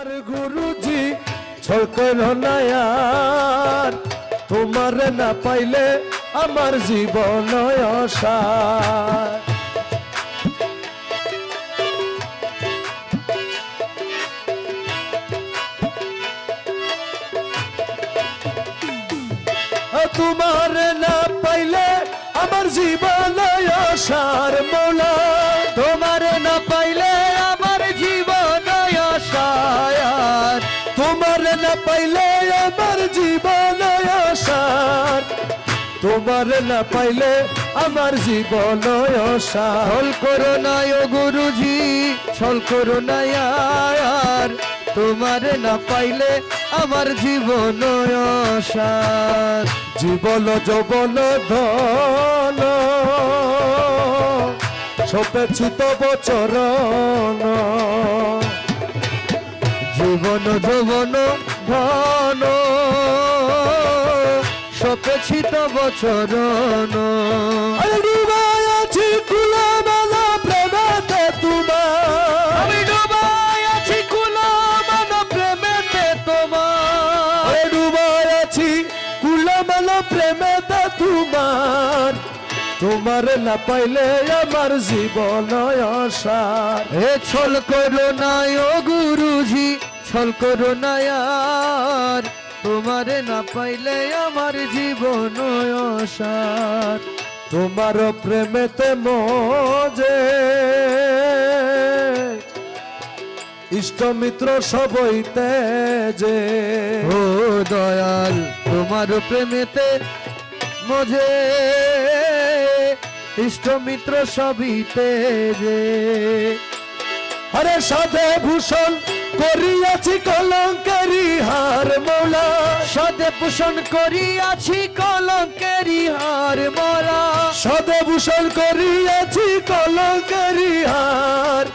আমার গুরুজি ছলকর নয়ার তোমার না পাইলে আমার জীবন অসার। তোমার না পাইলে আমার জীবন অসার। মোলা, তোমার না পাইলে তোমার না পাইলে আমার জীবন ছল করো না ও গুরুজি ছল করো না আর। তোমার না পাইলে আমার জীবন জীবন যৌবন ধন সপেছি তব চরণ। জীবন যৌবন ধন সপেছি তব চরণ। আরে ডুবাই আছি কুলামালা প্রেমেতে তোমার। আমি ডুবাই আছি প্রেমেতে তোমার। আরে ডুবাই আছি কুলামালা প্রেমেতে তোমার। তোমার না পাইলে আমার জীবন অসার এ ছল করো না ও গুরুজি ছল করো না তোমারে না পাইলে আমার জীবন অসার। তোমার প্রেমেতে মজে। ইষ্ট মিত্র সবইতে যে ও দয়াল, তোমার প্রেমেতে মজে। ইষ্ট মিত্র সবিতে যে আরে সাধে ভূষণ করিয়াছি কলঙ্কারি হার মৌলা। সদে পোষণ করিয়াছি কলঙ্কেরি হার মরা। সাধে ভূষণ করিয়াছি কলঙ্কারি হার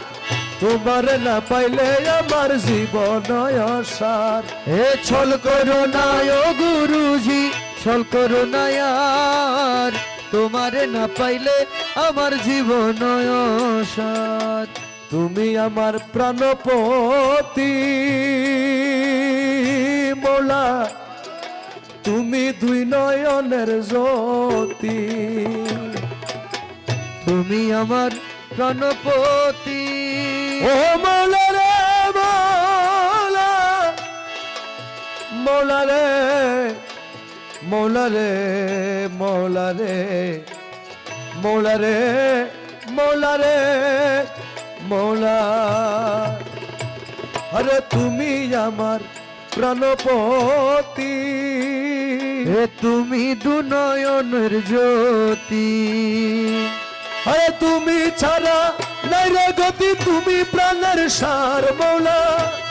তোমার না পাইলে আমার জীবন অসার। এ ছল করো না ও গুরুজি ছল করো না আর। তোমারে না পাইলে আমার জীবন অসার। তুমি আমার প্রাণপতি মোলা। তুমি দুই নয়নের জ্যোতি। তুমি আমার প্রাণপতি। ও মোলা রে মোলা মোলা রে মোলা রে মোলা রে মোলা রে মোলা রে, মোলা। আরে তুমি আমার প্রাণপতি। এ তুমি দু নয়নের জ্যোতি। আরে তুমি ছাড়া নাই রে গতি, তুমি প্রাণের সার মৌলা।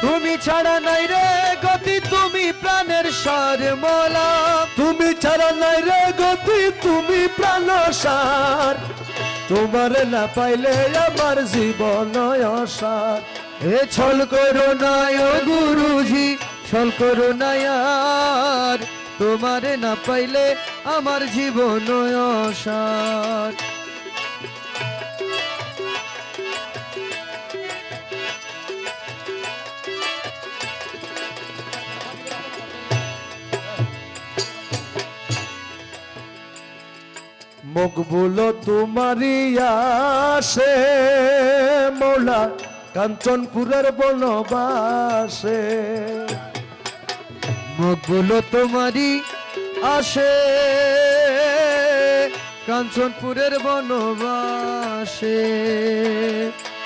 তুমি ছাড়া নাই রে গতি, তুমি প্রাণের সার মোলা। তুমি ছাড়া নাই রে গতি, তুমি প্রাণ সার। তোমার না পাইলে আমার জীবন অসার। এ ছল করো না ও গুরুজি, ছল করো না আর। তোমারে না পাইলে আমার জীবন অসার। মকবুল তোমারি আসে মৌলা কাঞ্চনপুরের বনবাসে। মকবুল তোমারি আসে। কাঞ্চনপুরের বনবাসে।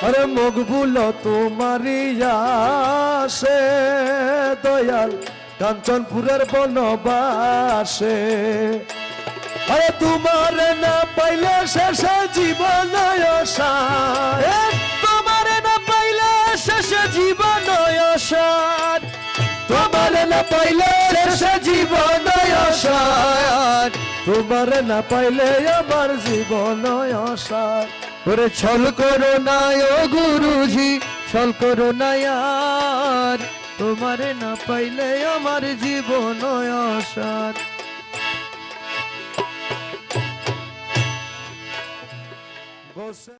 আরে মকবুল তোমারি আসে, দয়াল কাঞ্চনপুরের বনবাসে। আরে তোমার না পাইলে শেষে জীবন তোমারে না পাইলে শেষ জীবন তোমার পাইলে শেষে জীবন অসার। তোমার না পাইলে আমার জীবন অসার। ওরে ছল করো না ও গুরুজি, ছল করো না আর। তোমারে না পাইলে আমার জীবন অসার। বসে